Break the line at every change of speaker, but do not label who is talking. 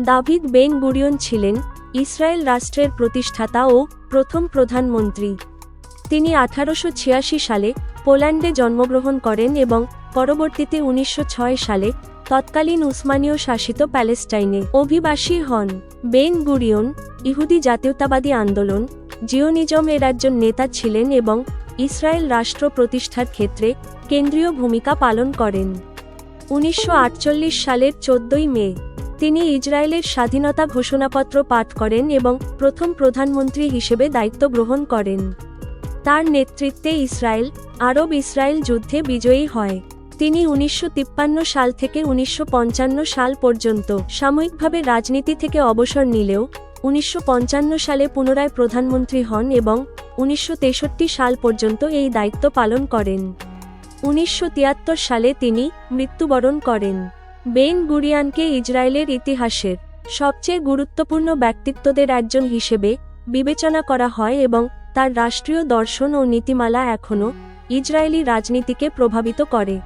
David Ben Gurion ছিলেন Israel রাষ্ট্রের প্রতিষ্ঠাতা ও প্রথম প্রধানমন্ত্রী। তিনি আঠারোশো ছিয়াশি সালে পোল্যান্ডে জন্মগ্রহণ করেন এবং পরবর্তীতে উনিশশো ছয় সালে তৎকালীন উসমানীয় শাসিত প্যালেস্টাইনে অভিবাসী হন। বেন গুরিয়ন ইহুদি জাতীয়তাবাদী আন্দোলন, জিওনিজম এর একজন নেতা ছিলেন এবং ইসরায়েল রাষ্ট্র প্রতিষ্ঠার ক্ষেত্রে কেন্দ্রীয় ভূমিকা পালন করেন। উনিশশো আটচল্লিশ সালের চোদ্দই মে তিনি ইসরায়েলের স্বাধীনতা ঘোষণাপত্র পাঠ করেন এবং প্রথম প্রধানমন্ত্রী হিসেবে দায়িত্ব গ্রহণ করেন। তার নেতৃত্বে ইসরায়েল, আরব ইসরায়েল যুদ্ধে বিজয়ী হয়। তিনি উনিশশো তিপ্পান্ন সাল থেকে উনিশশো পঞ্চান্ন সাল পর্যন্ত সাময়িকভাবে রাজনীতি থেকে অবসর নিলেও উনিশশো পঞ্চান্ন সালে পুনরায় প্রধানমন্ত্রী হন এবং উনিশশো তেষট্টি সাল পর্যন্ত এই দায়িত্ব পালন করেন। উনিশশো তিয়াত্তর সালে তিনি মৃত্যুবরণ করেন। বেন গুরিয়ানকে ইসরায়েলের ইতিহাসের সবচেয়ে গুরুত্বপূর্ণ ব্যক্তিত্বদের একজন হিসেবে বিবেচনা করা হয় এবং তার রাষ্ট্রীয় দর্শন ও নীতিমালা এখনও ইসরায়েলি রাজনীতিকে প্রভাবিত করে।